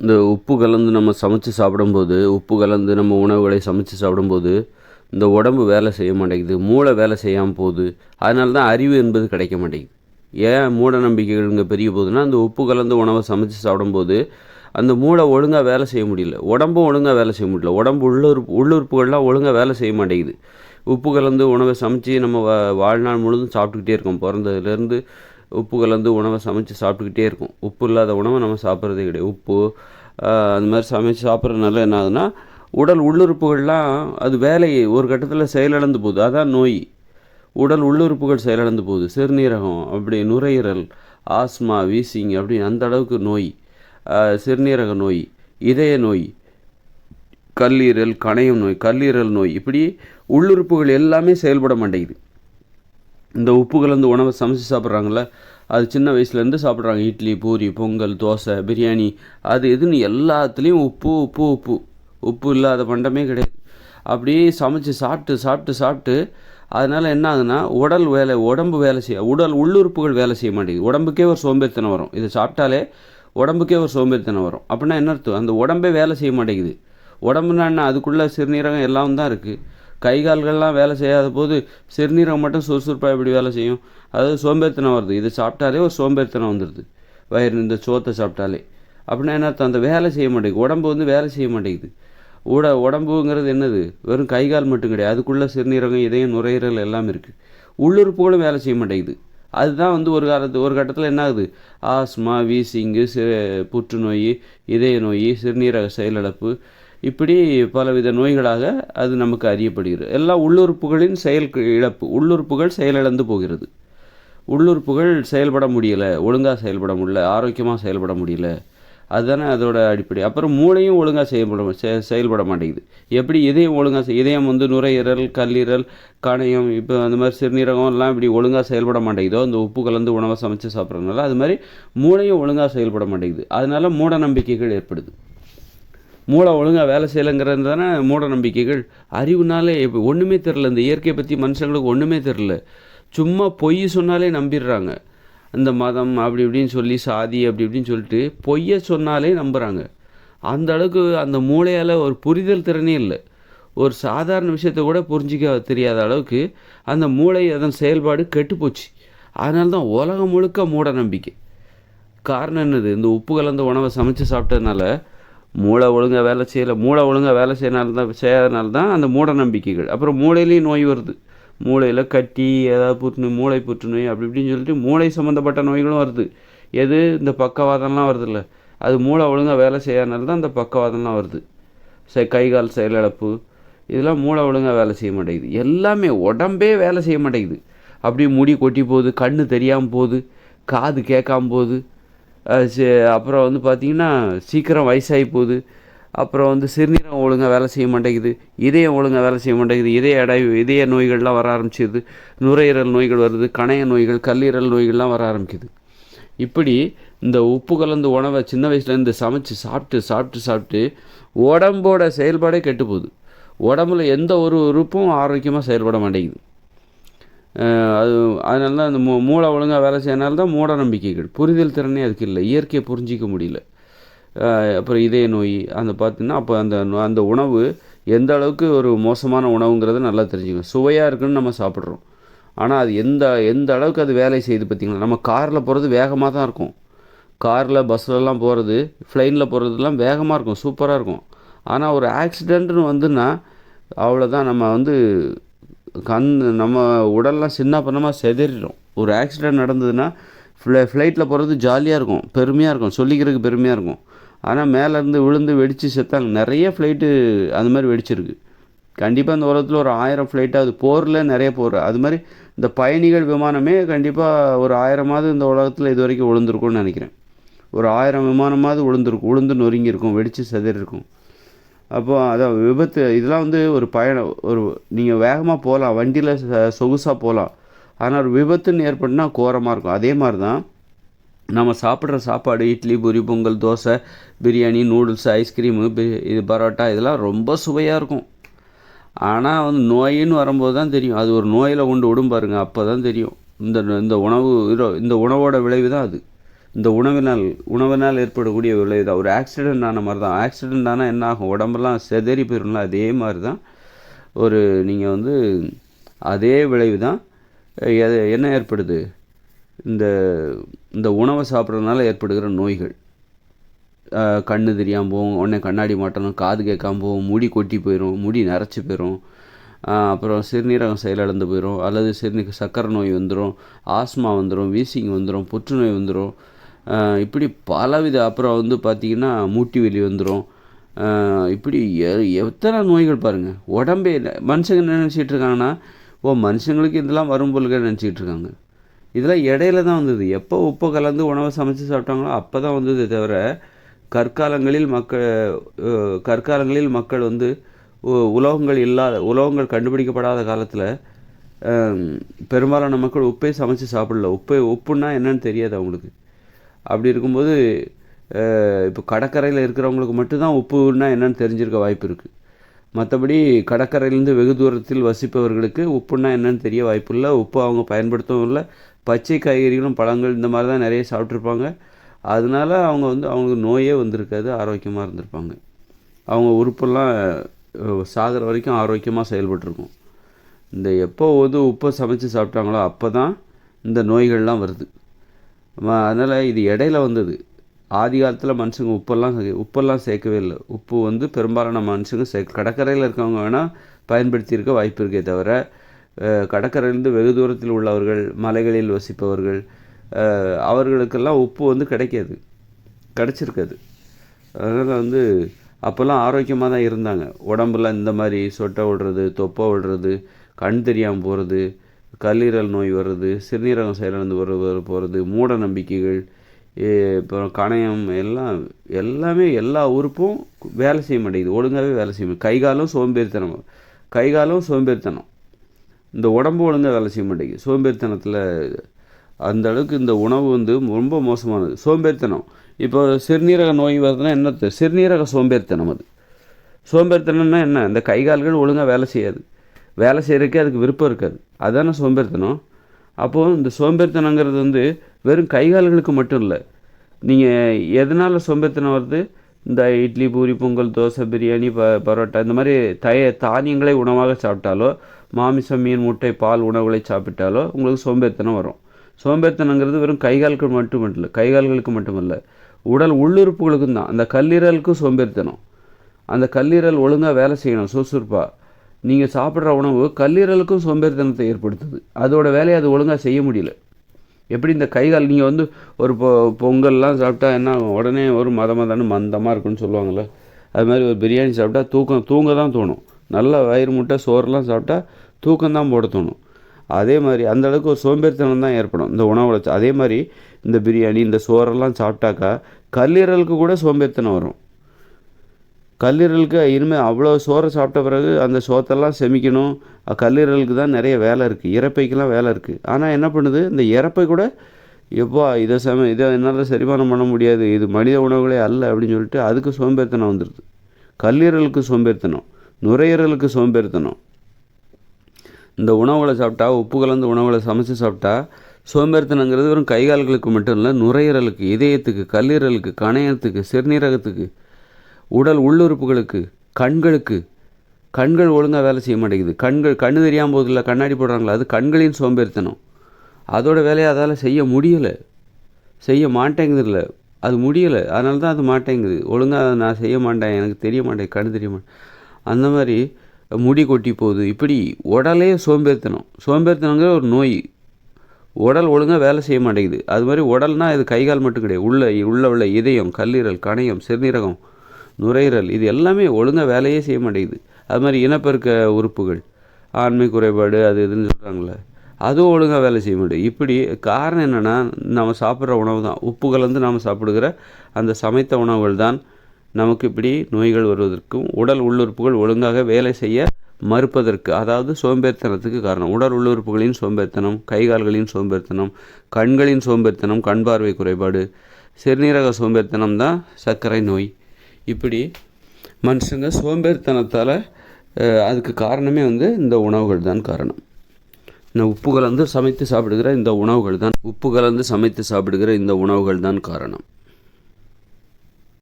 இந்த உப்பு கலந்து நம்ம சமைச்சு சாப்பிடும்போது உப்பு கலந்து நம்ம உணவுகளை சமைச்சு சாப்பிடும்போது இந்த உடம்பு வேலை செய்ய மாட்டேங்குது மூளை வேலை செய்யாமல் போகுது. அதனால தான் அறிவு என்பது கிடைக்க மாட்டேங்குது. ஏன் மூட நம்பிக்கைகள் இங்கே பெரிய போகுதுன்னா அந்த உப்பு கலந்து உணவை சமைச்சு சாப்பிடும்போது அந்த மூளை ஒழுங்காக வேலை செய்ய முடியல. உடம்பும் ஒழுங்காக வேலை செய்ய முடியல. உடம்பு உள்ளுறுப்பு உள்ளுறுப்புகள்லாம் ஒழுங்காக வேலை செய்ய மாட்டேங்குது. உப்பு கலந்து உணவை சமைச்சு நம்ம வா வாழ்நாள் முழுதும் சாப்பிட்டுக்கிட்டே இருக்கோம். பிறந்ததுலேருந்து உப்பு கலந்து உணவை சமைச்சு சாப்பிட்டுக்கிட்டே இருக்கும். உப்பு இல்லாத உணவை நம்ம சாப்பிட்றதே கிடையாது. உப்பு அந்த மாதிரி சமைச்சு சாப்பிட்றதுனால என்ன ஆகுதுன்னா உடல் உள்ளுறுப்புகள்லாம் அது வேலையை ஒரு கட்டத்தில் செயலிழந்து போகுது. அதான் நோய். உடல் உள்ளுறுப்புகள் செயலிழந்து போகுது. சிறுநீரகம் அப்படி நுரையீரல் ஆஸ்மா வீசிங் அப்படின்னு அந்த அளவுக்கு நோய். சிறுநீரக நோய் இதய நோய் கல்லீரல் கணையம் நோய் கல்லீரல் நோய் இப்படி உள்ளுறுப்புகள் எல்லாமே செயல்பட மாட்டேங்குது. இந்த உப்பு கலந்து உணவை சமைச்சு சாப்பிட்றாங்கள அது சின்ன வயசுலேருந்து சாப்பிட்றாங்க. இட்லி பூரி பொங்கல் தோசை பிரியாணி அது எதுன்னு எல்லாத்துலேயும் உப்பு உப்பு உப்பு. உப்பு இல்லாத பண்டமே கிடையாது. அப்படியே சமைச்சு சாப்பிட்டு சாப்பிட்டு சாப்பிட்டு அதனால் என்ன ஆகுதுன்னா உடல் வேலை உடம்பு வேலை செய்ய உடல் உள்ளுறுப்புகள் வேலை செய்ய மாட்டேங்குது. உடம்புக்கே ஒரு சோம்பேறித்தனம் வரும். இதை சாப்பிட்டாலே உடம்புக்கே ஒரு சோம்பேறித்தனம் வரும். அப்படின்னா என்ன அர்த்தம்? அந்த உடம்பே வேலை செய்ய மாட்டேங்குது. உடம்புனா என்ன? அதுக்குள்ளே சிறுநீரகம் எல்லாம் தான் இருக்குது கை கால்கள்லாம் வேலை செய்யாத போது சிறுநீரகம் மட்டும் சுறுசுறுப்பாக எப்படி வேலை செய்யும்? அதாவது சோம்பேறித்தனம் வருது. இது சாப்பிட்டாலே ஒரு சோம்பேறித்தனம் வந்துடுது. வயிறு இந்த சோத்தை சாப்பிட்டாலே. அப்படின்னா என்ன அந்த வேலை செய்ய மாட்டேங்குது. உடம்பு வந்து வேலை செய்ய மாட்டேங்குது. உட உடம்புங்கிறது என்னது? வெறும் கை கால் மட்டும் கிடையாது. அதுக்குள்ளே சிறுநீரகம் இதயம் நுரையீரல் எல்லாம் இருக்குது உள்ளுறுப்புகளும் வேலை செய்ய மாட்டேங்குது. அதுதான் வந்து ஒரு காலத்து ஒரு கட்டத்தில் என்ன ஆகுது? ஆஸ்மா வீசிங்கு சி புற்றுநோய் இதய நோய் சிறுநீரக செயலிழப்பு இப்படி பலவித நோய்களாக அது நமக்கு அறியப்படுகிறது. எல்லாம் உள்ளுறுப்புகளின் செயல் இழப்பு உள்ளுறுப்புகள் செயலிழந்து போகிறது. உள்ளுறுப்புகள் செயல்பட முடியல ஒழுங்காக செயல்பட முடியல ஆரோக்கியமாக செயல்பட முடியல. அதுதானே அதோட அடிப்படை. அப்புறம் மூளையும் ஒழுங்காக செயல்பட செ- செயல்பட மாட்டேங்குது. எப்படி இதயம் ஒழுங்காக செய் இதயம் வந்து நுரையீரல் கல்லீரல் கணையம் இப்போ அந்த மாதிரி சிறுநீரகம் எல்லாம் இப்படி ஒழுங்காக செயல்பட மாட்டேங்குதோ அந்த உப்பு கலந்து உணவை சமைச்சு சாப்பிட்றதுனால அது மாதிரி மூளையும் ஒழுங்காக செயல்பட மாட்டேங்குது. அதனால மூட நம்பிக்கைகள் ஏற்படுது. மூளை ஒழுங்காக வேலை செய்யலைங்கிறது தானே மூட நம்பிக்கைகள். அறிவுனாலே இப்போ ஒன்றுமே தெரில இந்த இயற்கையை பற்றி மனுஷங்களுக்கு ஒன்றுமே தெரில சும்மா பொய் சொன்னாலே நம்பிடுறாங்க. இந்த மதம் அப்படி இப்படின்னு சொல்லி சாதி அப்படி இப்படின்னு சொல்லிட்டு பொய்யை சொன்னாலே நம்புகிறாங்க அந்த அளவுக்கு அந்த மூளையால் ஒரு புரிதல் திறனே இல்லை. ஒரு சாதாரண விஷயத்தை கூட புரிஞ்சிக்க தெரியாத அளவுக்கு அந்த மூளை அதன் செயல்பாடு கெட்டுப்போச்சு அதனால தான் உலகம் முழுக்க மூட நம்பிக்கை. காரணம் என்னது? இந்த உப்பு கலந்த உணவை சமைச்சு சாப்பிட்டதுனால மூளை ஒழுங்காக வேலை செய்யலை. மூளை ஒழுங்காக வேலை செய்யனால தான் செய்யாதனால தான் அந்த மூட நம்பிக்கைகள். அப்புறம் மூளையிலையும் நோய் வருது. மூளையில் கட்டி ஏதாவது புற்றுநோய் மூளை புற்றுநோய் அப்படி இப்படின்னு சொல்லிட்டு மூளை சம்மந்தப்பட்ட நோய்களும் வருது. எது? இந்த பக்கவாதம்லாம் வருதுல்ல. அது மூளை ஒழுங்காக வேலை செய்யாதனால தான் இந்த பக்கவாதம்லாம் வருது. செ கை கால் செயலிழப்பு. இதெல்லாம் மூளை ஒழுங்காக வேலை செய்ய மாட்டேங்குது. எல்லாமே உடம்பே வேலை செய்ய மாட்டேங்குது. அப்படியே முடி கொட்டி போகுது கண்ணு தெரியாமல் போகுது காது கேட்காம போகுது. சே அப்புறம் வந்து பார்த்திங்கன்னா சீக்கிரம் வயசாகி போகுது. அப்புறம் வந்து சிறுநீரகம் ஒழுங்காக வேலை செய்ய மாட்டேங்குது. இதயம் ஒழுங்காக வேலை செய்ய மாட்டேங்குது. இதய அடை இதய நோய்கள்லாம் வர ஆரம்பிச்சிது. நுரையீரல் நோய்கள் வருது கணைய நோய்கள் கல்லீரல் நோய்கள்லாம் வர ஆரம்பிக்குது. இப்படி இந்த உப்பு கலந்து உணவை சின்ன வயசுலேருந்து சமைச்சு சாப்பிட்டு சாப்பிட்டு சாப்பிட்டு உடம்போட செயல்பாடே கெட்டு போகுது. உடம்புல எந்த ஒரு உறுப்பும் ஆரோக்கியமாக செயல்பட மாட்டேங்குது. அது அதனால தான் அந்த மூ மூளை ஒழுங்காக வேலை செய்யறனால தான் மூட நம்பிக்கைகள் புரிதல் திறனே அதுக்கு இல்லை. இயற்கையை புரிஞ்சிக்க முடியல. அப்புறம் இதய நோய் அந்த பார்த்தீங்கன்னா அப்போ அந்த அந்த உணவு எந்த அளவுக்கு ஒரு மோசமான உணவுங்கிறத நல்லா தெரிஞ்சுக்கணும். சுவையாக இருக்குன்னு நம்ம சாப்பிட்றோம். ஆனால் அது எந்த எந்த அளவுக்கு அது வேலை செய்யுது பார்த்தீங்களா நம்ம காரில் போகிறது வேகமாக தான் இருக்கும். காரில் பஸ்லலாம் போகிறது ஃப்ளைனில் போகிறதுலாம் வேகமாக இருக்கும் சூப்பராக இருக்கும். ஆனால் ஒரு ஆக்சிடென்ட்னு வந்துன்னா அவ்வளோதான் நம்ம வந்து கண் நம்ம உடல்லாம் சின்ன பண்ணமாக செதறிடும் ஒரு ஆக்சிடெண்ட் நடந்ததுன்னா ஃப்ளை ஃப்ளைட்டில் போகிறது ஜாலியாக இருக்கும் பெருமையாக இருக்கும் சொல்லிக்கிறதுக்கு பெருமையாக இருக்கும். ஆனால் மேலேருந்து விழுந்து வெடித்து செத்தாங்க. நிறைய ஃப்ளைட்டு அந்த மாதிரி வெடிச்சிருக்கு. கண்டிப்பாக இந்த உலகத்தில் ஒரு ஆயிரம் ஃப்ளைட்டாக அது போரில் நிறைய போர். அது மாதிரி இந்த பயணிகள் விமானமே கண்டிப்பாக ஒரு ஆயிரமாவது இந்த உலகத்தில் இது வரைக்கும் விழுந்திருக்கும்னு நினைக்கிறேன். ஒரு ஆயிரம் விமானமாவது விழுந்திருக்கும். விழுந்து நொறுங்கியிருக்கும் வெடித்து செதறிருக்கும் அப்போ அதான் விபத்து இதெல்லாம் வந்து ஒரு பயணம் ஒரு நீங்கள் வேகமாக போகலாம் வண்டியில் சொகுசாக போகலாம் ஆனால் ஒரு விபத்துன்னு ஏற்பட்டுனா கோரமாக இருக்கும். அதே மாதிரி தான் நம்ம சாப்பிட்ற சாப்பாடு idli puri pongal dosa biryani noodles ice cream இது பரோட்டா இதெல்லாம் ரொம்ப சுவையாக இருக்கும். ஆனால் வந்து நோயின்னு வரும்போது தான் தெரியும். அது ஒரு நோயில் கொண்டு விடும் பாருங்க அப்போ தான் தெரியும். இந்த இந்த உணவு இதோ- இந்த உணவோட விளைவு தான் அது. இந்த உணவினால் உணவினால் ஏற்படக்கூடிய விளைவு தான் ஒரு ஆக்சிடெண்ட் ஆன மாதிரி தான் ஆக்சிடெண்ட் ஆனால் என்ன ஆகும்? உடம்பெல்லாம் செதறி போயிடும்ல அதே மாதிரி தான் ஒரு நீங்கள் வந்து அதே விளைவு தான் எது என்ன ஏற்படுது? இந்த இந்த உணவை சாப்பிட்றதுனால ஏற்படுகிற நோய்கள். கண்ணு தெரியாமல் போகும் உடனே கண்ணாடி மாட்டணும் காது கேட்காம போகும் முடி கொட்டி போயிடும் முடி நரைச்சி போயிடும் அப்புறம் சிறுநீரகம் செயலிழந்து போயிடும் அல்லது சிறுநீர் சக்கரை நோய் வந்துடும் ஆஸ்மா வந்துடும் வீசிங் வந்துடும் புற்றுநோய் வந்துடும் இப்படி பலவித அப்புறம் வந்து பார்த்திங்கன்னா மூட்டி வெளி வந்துடும் இப்படி எ- எத்தனை நோய்கள் பாருங்கள் உடம்பே இல்லை. மனுஷங்க என்ன நினச்சிட்டு இருக்காங்கன்னா ஓ மனுஷங்களுக்கு இதெல்லாம் வரும் போலுக்க நினச்சிட்டு இருக்காங்க. இதெல்லாம் இடையில தான் வந்தது. எப்போ உப்பு கலந்து உணவை சமைச்சு சாப்பிட்டாங்களோ அப்போ தான் வந்தது தவிர கற்காலங்களில் மக்கள் கற்காலங்களில் மக்கள் வந்து உலோகங்கள் இல்லாத உலோகங்கள் கண்டுபிடிக்கப்படாத காலத்தில் பெரும்பாலான மக்கள் உப்பே சமைச்சு சாப்பிடல. உப்பை உப்புன்னா என்னன்னு தெரியாது அவங்களுக்கு. அப்படி இருக்கும்போது இப்போ கடற்கரையில் இருக்கிறவங்களுக்கு மட்டும்தான் உப்புன்னா என்னன்னு தெரிஞ்சிருக்க வாய்ப்பு இருக்குது மற்றபடி கடற்கரையிலேருந்து வெகு தூரத்தில் வசிப்பவர்களுக்கு உப்புன்னா என்னன்னு தெரிய வாய்ப்பு இல்லை. உப்பு அவங்க பயன்படுத்தவும் இல்லை. பச்சை காய்கறிகளும் பழங்கள் இந்த மாதிரி தான் நிறைய சாப்பிட்ருப்பாங்க அதனால அவங்க வந்து அவங்களுக்கு நோயே வந்திருக்காது ஆரோக்கியமாக இருந்திருப்பாங்க. அவங்க உறுப்பெல்லாம் சாகிற வரைக்கும் ஆரோக்கியமாக செயல்பட்டுருக்கும். இந்த எப்போ வந்து உப்பை சமைச்சு சாப்பிட்டாங்களோ அப்போ தான் இந்த நோய்கள்லாம் வருது. அதனால் இது இடையில வந்தது. ஆதி காலத்தில் மனுஷங்க உப்பெல்லாம் உப்பெல்லாம் சேர்க்கவே இல்லை. உப்பு வந்து பெரும்பாலான மனுஷங்க சேர்க்க கடற்கரையில் இருக்கவங்க வேணால் பயன்படுத்தியிருக்க வாய்ப்பு இருக்கே தவிர கடற்கரையிலேருந்து வெகு தூரத்தில் உள்ளவர்கள் மலைகளில் வசிப்பவர்கள் அவர்களுக்கெல்லாம் உப்பு வந்து கிடைக்காது. கிடச்சிருக்காது. அதனால் வந்து அப்போல்லாம் ஆரோக்கியமாக தான் இருந்தாங்க. உடம்புல இந்த மாதிரி சொட்டை விடுறது தொப்பை விடுறது கண் தெரியாமல் போகிறது கல்லீரல் நோய் வருது சிறுநீரகம் செயலிழந்து வர போகிறது மூட நம்பிக்கைகள் அப்புறம் கணையம் எல்லாம் எல்லாமே எல்லா உறுப்பும் வேலை செய்ய மாட்டேங்குது. ஒழுங்காகவே வேலை செய்ய மாட்டேங்குது. கை காலும் சோம்பேறித்தனம். கை காலும் சோம்பேறித்தனம். இந்த உடம்பு ஒழுங்காக வேலை செய்ய மாட்டேங்குது. சோம்பேறித்தனத்தில் அந்த அளவுக்கு இந்த உணவு வந்து ரொம்ப மோசமானது. சோம்பேறித்தனம். இப்போ சிறுநீரக நோய் வருதுன்னா என்ன சிறுநீரக சோம்பேறித்தனம் அது. சோம்பேறித்தனம்னா என்ன? இந்த கை கால்கள் ஒழுங்காக வேலை செய்யாது. வேலை செய்கிறதுக்கே அதுக்கு விருப்பம் இருக்காது. அதான சோம்பேறித்தனம்? அப்போது இந்த சோம்பேறித்தனங்கிறது வந்து வெறும் கை கால்களுக்கு மட்டும் இல்லை. நீங்கள் எதனால் சோம்பேறித்தனம் வருது? இந்த இட்லி பூரி பொங்கல் தோசை பிரியாணி ப பரோட்டா இந்த மாதிரி தய தானியங்களை உணவாக சாப்பிட்டாலோ மாமிசம் மீன் முட்டை பால் உணவுகளை சாப்பிட்டாலோ உங்களுக்கு சோம்பேறித்தனம் வரும். சோம்பேறித்தனங்கிறது வெறும் கைகால்கள் மட்டும் இல்லை கைகால்களுக்கு மட்டுமல்ல. உடல் உள்ளுறுப்புகளுக்கும் தான். அந்த கல்லீரலுக்கும் சோம்பேறித்தனம். அந்த கல்லீரல் ஒழுங்காக வேலை செய்யணும் சுறுசுறுப்பாக நீங்கள் சாப்பிட்ற உணவு கல்லீரலுக்கும் சோம்பேறித்தனத்தை ஏற்படுத்துது. அதோட வேலையை அது ஒழுங்காக செய்ய முடியல. எப்படி இந்த கைகால் நீங்கள் வந்து ஒரு பொ பொங்கல்லாம் சாப்பிட்டா என்ன ஆகும்? உடனே ஒரு மத மதன்னு மந்தமாக இருக்குன்னு சொல்லுவாங்கள்ல அது மாதிரி ஒரு பிரியாணி சாப்பிட்டா தூக்கம் தூங்க தான் தோணும். நல்ல வயிறு முட்டை சோறுலாம் சாப்பிட்டா தூக்கம் தான் போட தோணும். அதே மாதிரி அந்த அளவுக்கு ஒரு சோம்பேறித்தனம் தான் ஏற்படும். இந்த உணவுல அதே மாதிரி இந்த பிரியாணி இந்த சோறெல்லாம் சாப்பிட்டாக்கா கல்லீரலுக்கு கூட சோம்பேறித்தனம் வரும். கல்லீரலுக்கு இனிமேல் அவ்வளோ சோறை சாப்பிட்ட பிறகு அந்த சோத்தெல்லாம் செமிக்கணும். கல்லீரலுக்கு தான் நிறைய வேலை இருக்குது இறப்பைக்கெல்லாம் வேலை இருக்குது ஆனால் என்ன பண்ணுது? இந்த இறப்பை கூட எப்பா இதை சம இதை என்னால் சரிமானம் பண்ண முடியாது. இது மனித உணவுகளே அல்ல அப்படின்னு சொல்லிட்டு அதுக்கு சோம்பேறித்தனம் வந்துடுது கல்லீரலுக்கு சோம்பேறித்தனம் நுரையீரலுக்கு சோம்பேறித்தனம். இந்த உணவுகளை சாப்பிட்டா உப்பு கலந்த உணவுகளை சமைச்சு சாப்பிட்டா சோம்பேறித்தனங்கிறது வெறும் கை கால்களுக்கு மட்டும் இல்லை நுரையீரலுக்கு இதயத்துக்கு கல்லீரலுக்கு கணையத்துக்கு சிறுநீரகத்துக்கு உடல் உள்ளுறுப்புகளுக்கு கண்களுக்கு கண்கள் ஒழுங்காக வேலை செய்ய மாட்டேங்குது. கண்கள் கண்ணு தெரியாமல் போதில்ல கண்ணாடி போடுறாங்களா? அது கண்களின் சோம்பேறித்தனம். அதோட வேலையை அதால் செய்ய முடியலை. செய்ய மாட்டேங்குதுல்ல. அது முடியலை. அதனால தான் அது மாட்டேங்குது. ஒழுங்காக நான் செய்ய மாட்டேன் எனக்கு தெரிய மாட்டேன் கண்ணு தெரிய மாட்டேன் அந்த மாதிரி முடி கொட்டி போகுது. இப்படி உடலே சோம்பேறித்தனம். சோம்பேறித்தனங்கிற ஒரு நோய். உடல் ஒழுங்காக வேலை செய்ய மாட்டேங்குது. அது மாதிரி உடல்னால் இது கை கால் மட்டும் கிடையாது. உள்ள உள்ள உள்ள இதயம் கல்லீரல் கணையம் சிறுநீரகம் நுரையீரல் இது எல்லாமே ஒழுங்காக வேலையே செய்ய மாட்டேங்குது. அது மாதிரி இனப்பெருக்க உறுப்புகள் ஆண்மை குறைபாடு அது இதுன்னு சொல்கிறாங்களே அதுவும் ஒழுங்காக வேலை செய்ய முடியும் இப்படி காரணம் என்னென்னா நம்ம சாப்பிட்ற உணவு தான். உப்பு கலந்து நாம் சாப்பிடுகிற அந்த சமைத்த உணவுகள் தான் நமக்கு இப்படி நோய்கள் வருவதற்கும் உடல் உள்ளுறுப்புகள் ஒழுங்காக வேலை செய்ய மறுப்பதற்கு அதாவது சோம்பேறித்தனத்துக்கு காரணம். உடல் உள்ளுறுப்புகளின் சோம்பேறித்தனம் கைகால்களின் சோம்பேறித்தனம் கண்களின் சோம்பேறித்தனம் கண் பார்வை குறைபாடு சிறுநீரக சோம்பேறித்தனம் தான் சர்க்கரை நோய். இப்படி மனுஷங்க சோம்பேறித்தனத்தால் அதுக்கு காரணமே வந்து இந்த உணவுகள் தான் காரணம். இந்த உப்பு கலந்து சமைத்து சாப்பிடுகிற இந்த உணவுகள் தான் உப்பு கலந்து சமைத்து சாப்பிடுகிற இந்த உணவுகள் தான் காரணம்.